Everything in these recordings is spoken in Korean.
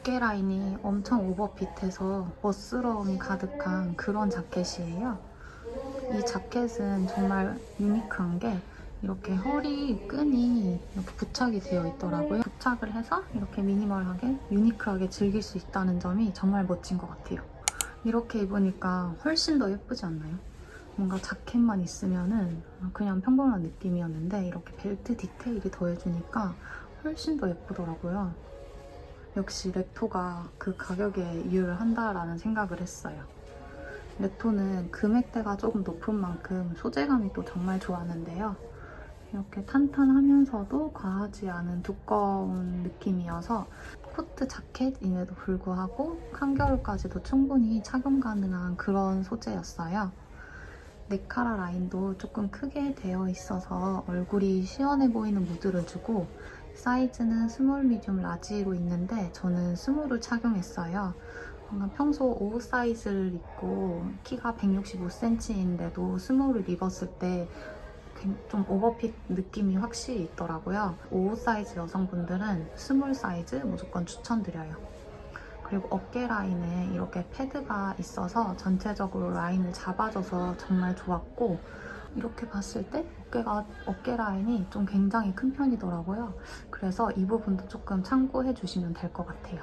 어깨 라인이 엄청 오버핏해서 멋스러움이 가득한 그런 자켓이에요. 이 자켓은 정말 유니크한 게 이렇게 허리 끈이 이렇게 부착이 되어 있더라고요. 부착을 해서 이렇게 미니멀하게 유니크하게 즐길 수 있다는 점이 정말 멋진 것 같아요. 이렇게 입으니까 훨씬 더 예쁘지 않나요? 뭔가 자켓만 있으면은 그냥 평범한 느낌이었는데 이렇게 벨트 디테일이 더해주니까 훨씬 더 예쁘더라고요. 역시 레토가 그 가격에 이유를 한다라는 생각을 했어요. 레토는 금액대가 조금 높은 만큼 소재감이 또 정말 좋았는데요. 이렇게 탄탄하면서도 과하지 않은 두꺼운 느낌이어서 코트 자켓임에도 불구하고 한겨울까지도 충분히 착용 가능한 그런 소재였어요. 네카라 라인도 조금 크게 되어 있어서 얼굴이 시원해 보이는 무드를 주고 사이즈는 스몰, 미디움, 라지로 있는데 저는 스몰을 착용했어요. 평소 오브 사이즈를 입고 키가 165cm인데도 스몰을 입었을 때 좀 오버핏 느낌이 확실히 있더라고요. 오브 사이즈 여성분들은 스몰 사이즈 무조건 추천드려요. 그리고 어깨 라인에 이렇게 패드가 있어서 전체적으로 라인을 잡아줘서 정말 좋았고 이렇게 봤을 때 어깨가 어깨 라인이 좀 굉장히 큰 편이더라고요. 그래서 이 부분도 조금 참고해 주시면 될 것 같아요.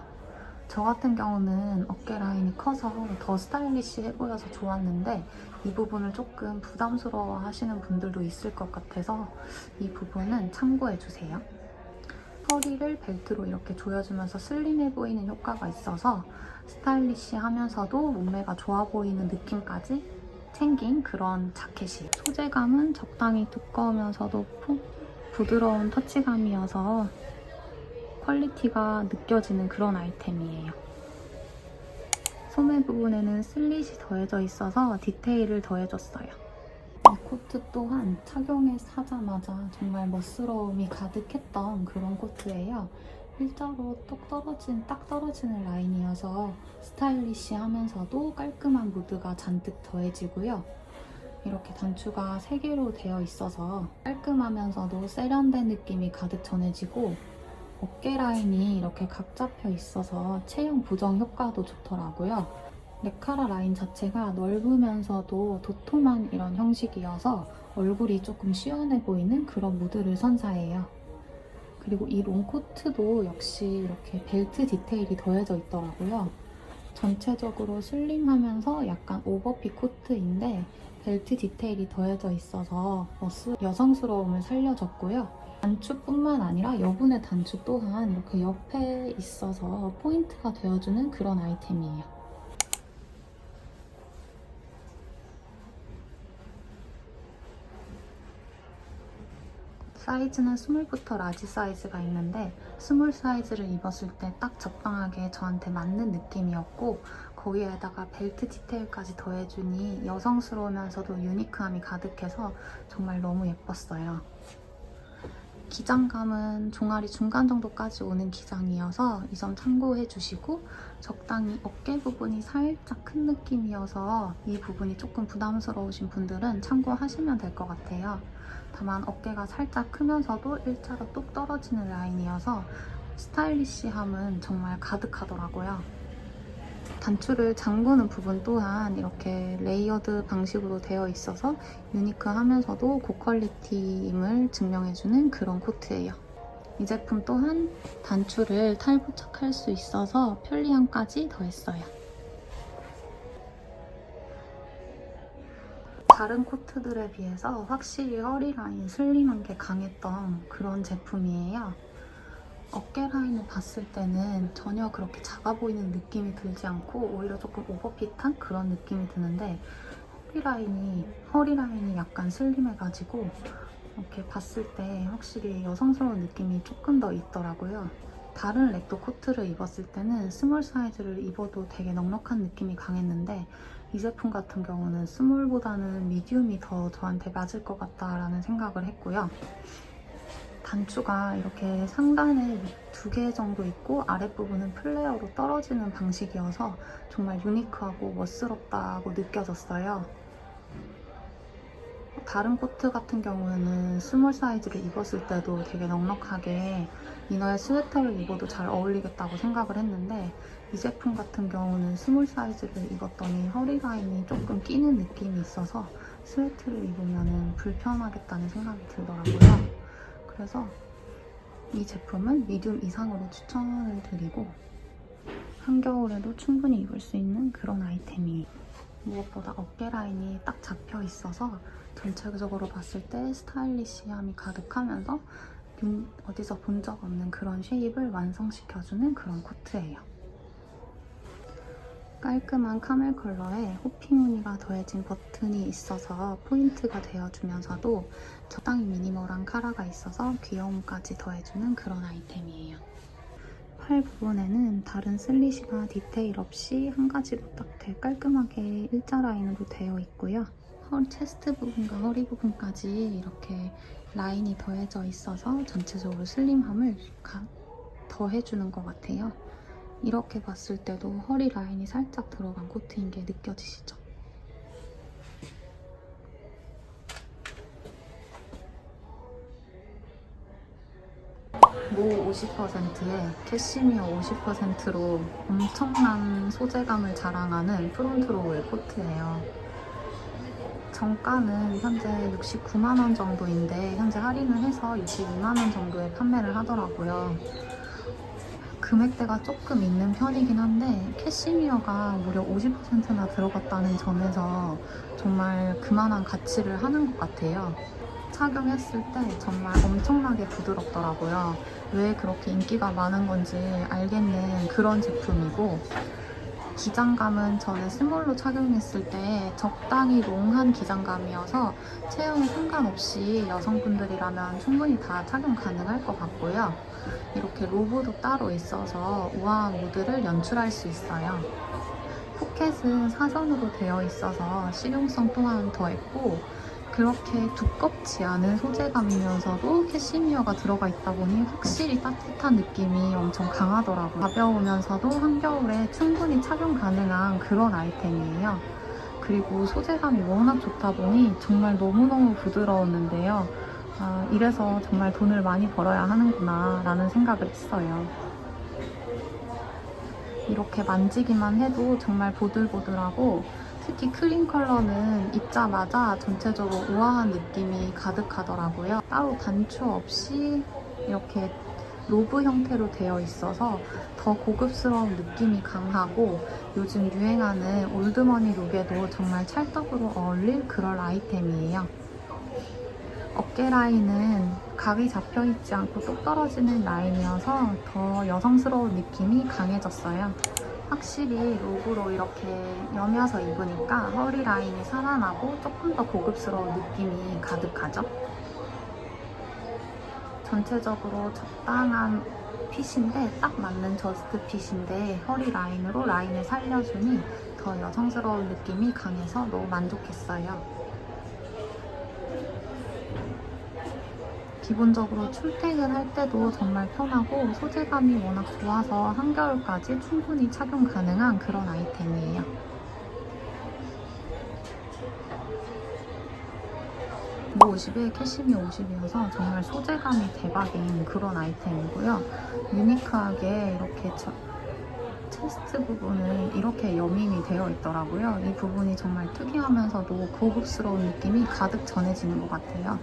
저 같은 경우는 어깨 라인이 커서 더 스타일리시해 보여서 좋았는데 이 부분을 조금 부담스러워 하시는 분들도 있을 것 같아서 이 부분은 참고해 주세요. 허리를 벨트로 이렇게 조여주면서 슬림해 보이는 효과가 있어서 스타일리시하면서도 몸매가 좋아 보이는 느낌까지 챙긴 그런 자켓이에요. 소재감은 적당히 두꺼우면서도 푸- 부드러운 터치감이어서 퀄리티가 느껴지는 그런 아이템이에요. 소매 부분에는 슬릿이 더해져 있어서 디테일을 더해줬어요. 이 코트 또한 착용하자마자 정말 멋스러움이 가득했던 그런 코트예요. 일자로 똑 떨어진, 딱 떨어지는 라인이어서 스타일리시하면서도 깔끔한 무드가 잔뜩 더해지고요. 이렇게 단추가 3개로 되어 있어서 깔끔하면서도 세련된 느낌이 가득 전해지고 어깨 라인이 이렇게 각 잡혀 있어서 체형 부정 효과도 좋더라고요. 네카라 라인 자체가 넓으면서도 도톰한 이런 형식이어서 얼굴이 조금 시원해 보이는 그런 무드를 선사해요. 그리고 이 롱코트도 역시 이렇게 벨트 디테일이 더해져 있더라고요. 전체적으로 슬림하면서 약간 오버핏 코트인데 벨트 디테일이 더해져 있어서 여성스러움을 살려줬고요. 단추뿐만 아니라 여분의 단추 또한 이렇게 옆에 있어서 포인트가 되어주는 그런 아이템이에요. 사이즈는 스몰부터 라지 사이즈가 있는데 스몰 사이즈를 입었을 때 딱 적당하게 저한테 맞는 느낌이었고 거기에다가 벨트 디테일까지 더해주니 여성스러우면서도 유니크함이 가득해서 정말 너무 예뻤어요. 기장감은 종아리 중간 정도까지 오는 기장이어서 이 점 참고해 주시고 적당히 어깨 부분이 살짝 큰 느낌이어서 이 부분이 조금 부담스러우신 분들은 참고하시면 될 것 같아요. 다만 어깨가 살짝 크면서도 일자로 똑 떨어지는 라인이어서 스타일리시함은 정말 가득하더라고요. 단추를 잠그는 부분 또한 이렇게 레이어드 방식으로 되어 있어서 유니크하면서도 고퀄리티임을 증명해주는 그런 코트예요. 이 제품 또한 단추를 탈부착할 수 있어서 편리함까지 더했어요. 다른 코트들에 비해서 확실히 허리 라인 슬림한 게 강했던 그런 제품이에요. 어깨 라인을 봤을 때는 전혀 그렇게 작아 보이는 느낌이 들지 않고 오히려 조금 오버핏한 그런 느낌이 드는데 허리 라인이 허리 라인이 약간 슬림해가지고 이렇게 봤을 때 확실히 여성스러운 느낌이 조금 더 있더라고요. 다른 렉도 코트를 입었을 때는 스몰 사이즈를 입어도 되게 넉넉한 느낌이 강했는데 이 제품 같은 경우는 스몰보다는 미디움이 더 저한테 맞을 것 같다라는 생각을 했고요. 단추가 이렇게 상단에 두 개 정도 있고 아랫부분은 플레어로 떨어지는 방식이어서 정말 유니크하고 멋스럽다고 느껴졌어요. 다른 코트 같은 경우에는 스몰 사이즈를 입었을 때도 되게 넉넉하게 이너에 스웨터를 입어도 잘 어울리겠다고 생각을 했는데 이 제품 같은 경우는 스몰 사이즈를 입었더니 허리 라인이 조금 끼는 느낌이 있어서 스웨트를 입으면 불편하겠다는 생각이 들더라고요. 그래서 이 제품은 미디움 이상으로 추천을 드리고 한겨울에도 충분히 입을 수 있는 그런 아이템이에요. 무엇보다 어깨 라인이 딱 잡혀 있어서 전체적으로 봤을 때 스타일리시함이 가득하면서 윤- 어디서 본 적 없는 그런 쉐입을 완성시켜주는 그런 코트예요. 깔끔한 카멜 컬러에 호핑 무늬가 더해진 버튼이 있어서 포인트가 되어주면서도 적당히 미니멀한 카라가 있어서 귀여움까지 더해주는 그런 아이템이에요. 팔 부분에는 다른 슬릿이나 디테일 없이 한 가지로 딱 깔끔하게 일자 라인으로 되어 있고요. 허리 체스트 부분과 허리 부분까지 이렇게 라인이 더해져 있어서 전체적으로 슬림함을 가- 더해주는 것 같아요. 이렇게 봤을 때도 허리 라인이 살짝 들어간 코트인 게 느껴지시죠? 모 50%에 캐시미어 50%로 엄청난 소재감을 자랑하는 프론트로우의 코트예요. 정가는 현재 69만원 정도인데 현재 할인을 해서 62만원 정도에 판매를 하더라고요. 금액대가 조금 있는 편이긴 한데 캐시미어가 무려 50%나 들어갔다는 점에서 정말 그만한 가치를 하는 것 같아요. 착용했을 때 정말 엄청나게 부드럽더라고요. 왜 그렇게 인기가 많은 건지 알겠는 그런 제품이고 기장감은 저는 스몰로 착용했을 때 적당히 롱한 기장감이어서 체형에 상관없이 여성분들이라면 충분히 다 착용 가능할 것 같고요. 이렇게 로브도 따로 있어서 우아한 무드를 연출할 수 있어요. 포켓은 사선으로 되어 있어서 실용성 또한 더했고 그렇게 두껍지 않은 소재감이면서도 캐시미어가 들어가 있다 보니 확실히 따뜻한 느낌이 엄청 강하더라고요. 가벼우면서도 한겨울에 충분히 착용 가능한 그런 아이템이에요. 그리고 소재감이 워낙 좋다 보니 정말 너무너무 부드러웠는데요. 아, 이래서 정말 돈을 많이 벌어야 하는구나 라는 생각을 했어요. 이렇게 만지기만 해도 정말 보들보들하고 특히 크림 컬러는 입자마자 전체적으로 우아한 느낌이 가득하더라고요. 따로 단추 없이 이렇게 로브 형태로 되어 있어서 더 고급스러운 느낌이 강하고 요즘 유행하는 올드머니 룩에도 정말 찰떡으로 어울릴 그럴 아이템이에요. 어깨 라인은 각이 잡혀 있지 않고 똑 떨어지는 라인이어서 더 여성스러운 느낌이 강해졌어요. 확실히 룩으로 이렇게 여며서 입으니까 허리 라인이 살아나고 조금 더 고급스러운 느낌이 가득하죠. 전체적으로 적당한 핏인데 딱 맞는 저스트 핏인데 허리 라인으로 라인을 살려주니 더 여성스러운 느낌이 강해서 너무 만족했어요. 기본적으로 출퇴근할 때도 정말 편하고 소재감이 워낙 좋아서 한겨울까지 충분히 착용 가능한 그런 아이템이에요. 모 50에 캐시미어 50이어서 정말 소재감이 대박인 그런 아이템이고요. 유니크하게 이렇게 저- 체스트 부분은 이렇게 여밈이 되어 있더라고요. 이 부분이 정말 특이하면서도 고급스러운 느낌이 가득 전해지는 것 같아요.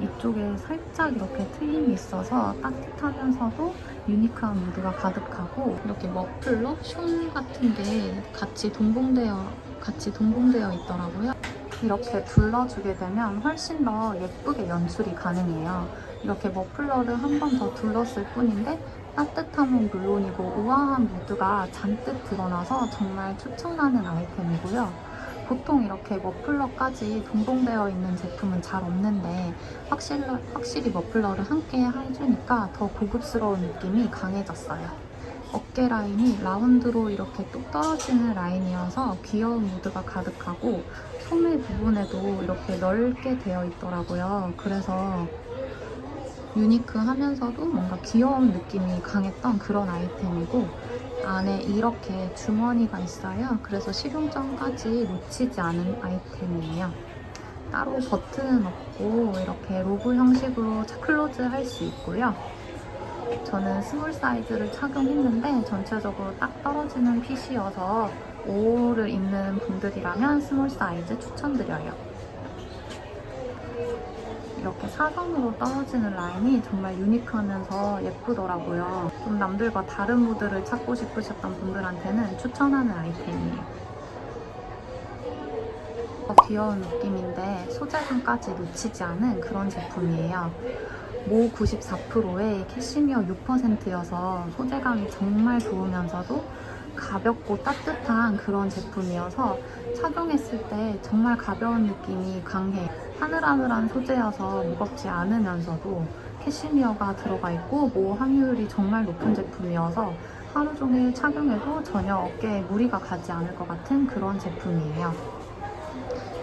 이쪽에 살짝 이렇게 트임이 있어서 따뜻하면서도 유니크한 무드가 가득하고 이렇게 머플러, 숄 같은 게 같이 동봉되어 같이 동봉되어 있더라고요. 이렇게 둘러주게 되면 훨씬 더 예쁘게 연출이 가능해요. 이렇게 머플러를 한 번 더 둘렀을 뿐인데 따뜻함은 물론이고 우아한 무드가 잔뜩 드러나서 정말 추천하는 아이템이고요. 보통 이렇게 머플러까지 동봉되어 있는 제품은 잘 없는데 확실히, 확실히 머플러를 함께 해주니까 더 고급스러운 느낌이 강해졌어요. 어깨 라인이 라운드로 이렇게 뚝 떨어지는 라인이어서 귀여운 무드가 가득하고 소매 부분에도 이렇게 넓게 되어 있더라고요. 그래서 유니크하면서도 뭔가 귀여운 느낌이 강했던 그런 아이템이고 안에 이렇게 주머니가 있어요. 그래서 실용성까지 놓치지 않은 아이템이에요. 따로 버튼 없고 이렇게 로브 형식으로 클로즈 할 수 있고요. 저는 스몰 사이즈를 착용했는데 전체적으로 딱 떨어지는 핏이어서 5를 입는 분들이라면 스몰 사이즈 추천드려요. 이렇게 사선으로 떨어지는 라인이 정말 유니크하면서 예쁘더라고요. 좀 남들과 다른 무드를 찾고 싶으셨던 분들한테는 추천하는 아이템이에요. 더 귀여운 느낌인데 소재감까지 놓치지 않은 그런 제품이에요. 모 94%에 캐시미어 6%여서 소재감이 정말 좋으면서도 가볍고 따뜻한 그런 제품이어서 착용했을 때 정말 가벼운 느낌이 강해요. 하늘하늘한 소재여서 무겁지 않으면서도 캐시미어가 들어가 있고 모 함유율이 정말 높은 제품이어서 하루 종일 착용해도 전혀 어깨에 무리가 가지 않을 것 같은 그런 제품이에요.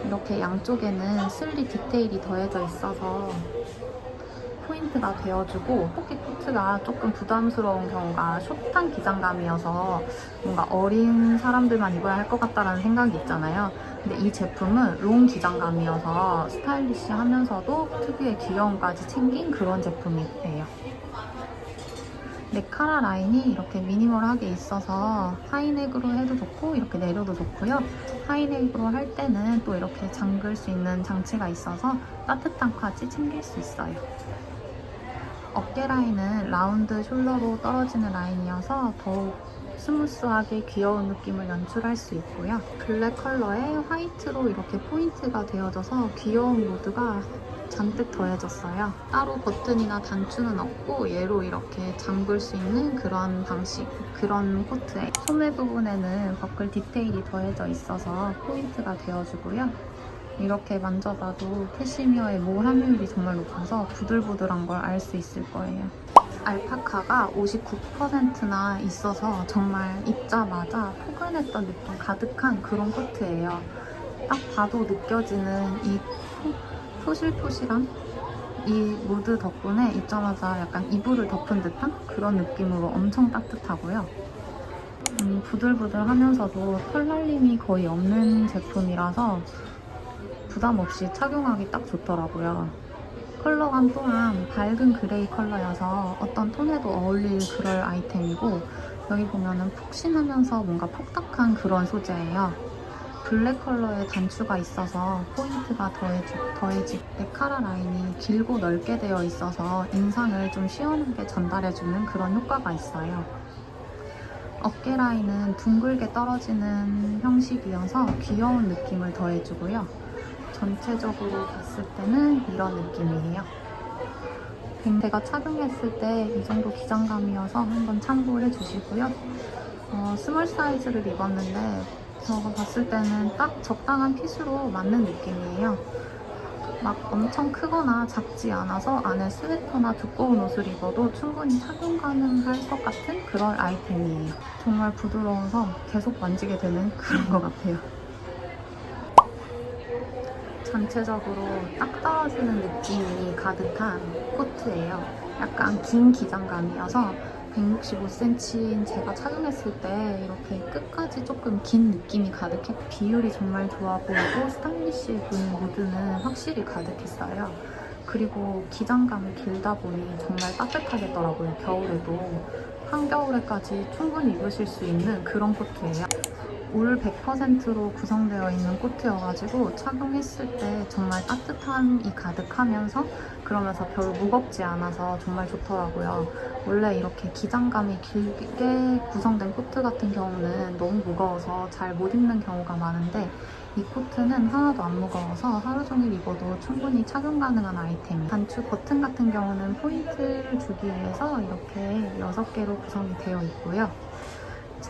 이렇게 양쪽에는 슬리 디테일이 더해져 있어서 포인트가 되어주고 포켓 코트가 조금 부담스러운 경우가 숏한 기장감이어서 뭔가 어린 사람들만 입어야 할 것 같다라는 생각이 있잖아요. 근데 이 제품은 롱 기장감이어서 스타일리시하면서도 특유의 귀여움까지 챙긴 그런 제품이에요. 네카라 라인이 이렇게 미니멀하게 있어서 하이넥으로 해도 좋고 이렇게 내려도 좋고요. 하이넥으로 할 때는 또 이렇게 잠글 수 있는 장치가 있어서 따뜻함까지 챙길 수 있어요. 어깨 라인은 라운드 숄더로 떨어지는 라인이어서 더욱 스무스하게 귀여운 느낌을 연출할 수 있고요. 블랙 컬러에 화이트로 이렇게 포인트가 되어져서 귀여운 모드가 잔뜩 더해졌어요. 따로 버튼이나 단추는 없고 얘로 이렇게 잠글 수 있는 그런 방식, 그런 코트에 소매 부분에는 버클 디테일이 더해져 있어서 포인트가 되어주고요. 이렇게 만져봐도 캐시미어의 모 함유율이 정말 높아서 부들부들한 걸 알 수 있을 거예요. 알파카가 59%나 있어서 정말 입자마자 포근했던 느낌 가득한 그런 코트예요. 딱 봐도 느껴지는 이 포- 토실토실한 이 무드 덕분에 입자마자 약간 이불을 덮은 듯한 그런 느낌으로 엄청 따뜻하고요. 음, 부들부들하면서도 털날림이 거의 없는 제품이라서 부담 없이 착용하기 딱 좋더라고요. 컬러감 또한 밝은 그레이 컬러여서 어떤 톤에도 어울릴 그럴 아이템이고 여기 보면은 푹신하면서 뭔가 폭닥한 그런 소재예요. 블랙 컬러의 단추가 있어서 포인트가 더해지, 더해지 네카라 라인이 길고 넓게 되어 있어서 인상을 좀 시원하게 전달해주는 그런 효과가 있어요. 어깨 라인은 둥글게 떨어지는 형식이어서 귀여운 느낌을 더해주고요. 전체적으로 봤을 때는 이런 느낌이에요. 제가 착용했을 때 이 정도 기장감이어서 한번 참고해 주시고요. 어, 스몰 사이즈를 입었는데 제가 봤을 때는 딱 적당한 핏으로 맞는 느낌이에요. 막 엄청 크거나 작지 않아서 안에 스웨터나 두꺼운 옷을 입어도 충분히 착용 가능할 것 같은 그런 아이템이에요. 정말 부드러워서 계속 만지게 되는 그런 것 같아요. 전체적으로 딱 떨어지는 느낌이 가득한 코트예요. 약간 긴 기장감이어서 165cm인 제가 착용했을 때 이렇게 끝까지 조금 긴 느낌이 가득해 비율이 정말 좋아 보이고 스타일리시해 보이는 무드는 확실히 가득했어요. 그리고 기장감이 길다 보니 정말 따뜻하겠더라고요. 겨울에도 한겨울에까지 충분히 입으실 수 있는 그런 코트예요. 울 100%로 구성되어 있는 코트여가지고 착용했을 때 정말 따뜻함이 가득하면서 그러면서 별로 무겁지 않아서 정말 좋더라고요. 원래 이렇게 기장감이 길게 구성된 코트 같은 경우는 너무 무거워서 잘 못 입는 경우가 많은데 이 코트는 하나도 안 무거워서 하루 종일 입어도 충분히 착용 가능한 아이템이에요. 단추 버튼 같은 경우는 포인트를 주기 위해서 이렇게 6개로 구성이 되어 있고요.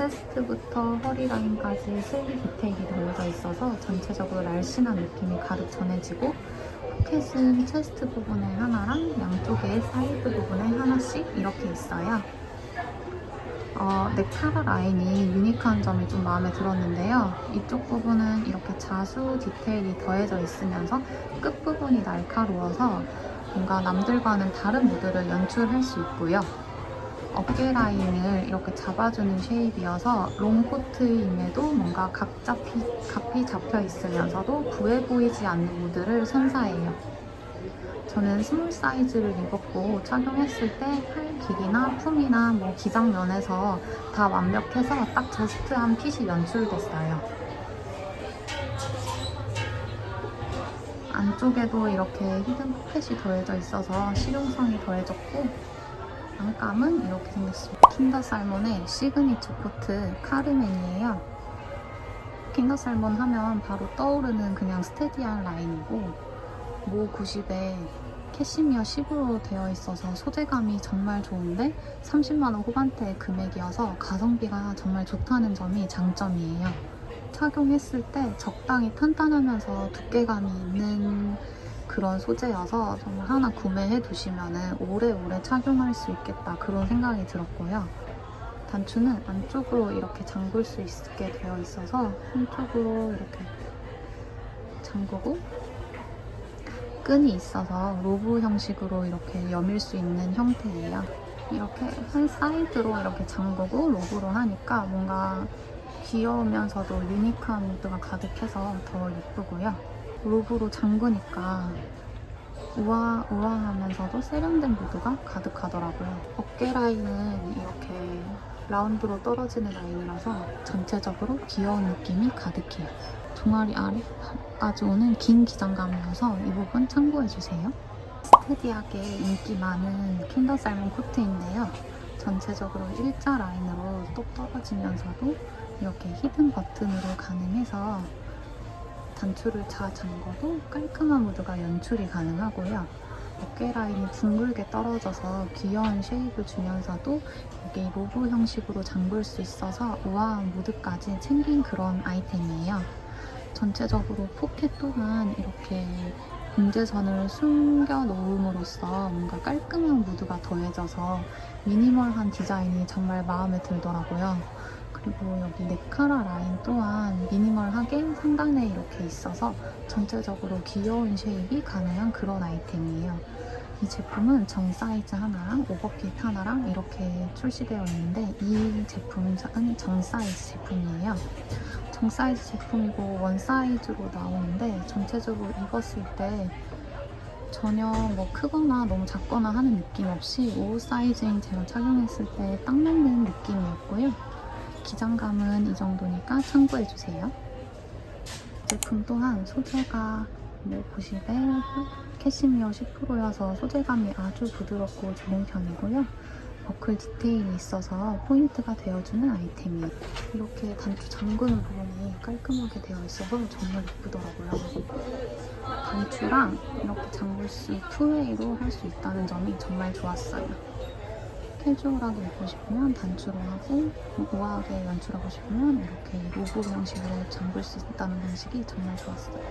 체스트부터 허리 라인까지 슬리 디테일이 더해져 있어서 전체적으로 날씬한 느낌이 가득 전해지고 포켓은 체스트 부분에 하나랑 양쪽에 사이드 부분에 하나씩 이렇게 있어요. 어, 넥타라 라인이 유니크한 점이 좀 마음에 들었는데요. 이쪽 부분은 이렇게 자수 디테일이 더해져 있으면서 끝부분이 날카로워서 뭔가 남들과는 다른 무드를 연출할 수 있고요. 어깨 라인을 이렇게 잡아주는 쉐입이어서 롱코트임에도 뭔가 각 잡히, 각이 잡혀 있으면서도 부해 보이지 않는 무드를 선사해요. 저는 스몰 사이즈를 입었고 착용했을 때 팔 길이나 품이나 뭐 기장 면에서 다 완벽해서 딱 저스트한 핏이 연출됐어요. 안쪽에도 이렇게 히든 포켓이 더해져 있어서 실용성이 더해졌고 안감은 이렇게 생겼습니다. 킨더 살몬의 시그니처 코트 카르멘이에요. 킨더 살몬 하면 바로 떠오르는 그냥 스테디한 라인이고 모 90에 캐시미어 10으로 되어 있어서 소재감이 정말 좋은데 30만원 후반대 금액이어서 가성비가 정말 좋다는 점이 장점이에요. 착용했을 때 적당히 탄탄하면서 두께감이 있는 그런 소재여서 정말 하나 구매해 두시면 오래오래 착용할 수 있겠다 그런 생각이 들었고요. 단추는 안쪽으로 이렇게 잠글 수 있게 되어 있어서 한쪽으로 이렇게 잠그고 끈이 있어서 로브 형식으로 이렇게 여밀 수 있는 형태예요. 이렇게 한 사이드로 이렇게 잠그고 로브로 하니까 뭔가 귀여우면서도 유니크한 무드가 가득해서 더 예쁘고요. 로브로 잠그니까 우아, 우아하면서도 세련된 무드가 가득하더라고요. 어깨 라인은 이렇게 라운드로 떨어지는 라인이라서 전체적으로 귀여운 느낌이 가득해요. 종아리 아래까지 오는 긴 기장감이어서 이 부분 참고해주세요. 스테디하게 인기 많은 킨더 살몬 코트인데요. 전체적으로 일자 라인으로 똑 떨어지면서도 이렇게 히든 버튼으로 가능해서 단추를 다 잠궈도 깔끔한 무드가 연출이 가능하고요. 어깨 라인이 둥글게 떨어져서 귀여운 쉐입을 주면서도 이게 로브 형식으로 잠글 수 있어서 우아한 무드까지 챙긴 그런 아이템이에요. 전체적으로 포켓 또한 이렇게 공제선을 숨겨 놓음으로써 뭔가 깔끔한 무드가 더해져서 미니멀한 디자인이 정말 마음에 들더라고요. 그리고 여기 네카라 라인 또한 미니멀하게 상단에 이렇게 있어서 전체적으로 귀여운 쉐입이 가능한 그런 아이템이에요. 이 제품은 정 사이즈 하나랑 오버핏 하나랑 이렇게 출시되어 있는데 이 제품은 정 사이즈 제품이에요. 정 사이즈 제품이고 원 사이즈로 나오는데 전체적으로 입었을 때 전혀 뭐 크거나 너무 작거나 하는 느낌 없이 5 사이즈인 제가 착용했을 때 딱 맞는 느낌이었고요. 기장감은 이 정도니까 참고해주세요. 제품 또한 소재가 뭐 90에 캐시미어 10%여서 소재감이 아주 부드럽고 좋은 편이고요. 버클 디테일이 있어서 포인트가 되어주는 아이템이에요. 이렇게 단추 잠그는 부분이 깔끔하게 되어 있어서 정말 예쁘더라고요. 단추랑 이렇게 잠글 수 투웨이로 할 수 있다는 점이 정말 좋았어요. 캐주얼하게 입고 싶으면 단추로 하고 우아하게 연출하고 싶으면 이렇게 로고 형식으로 잠글 수 있다는 방식이 정말 좋았어요.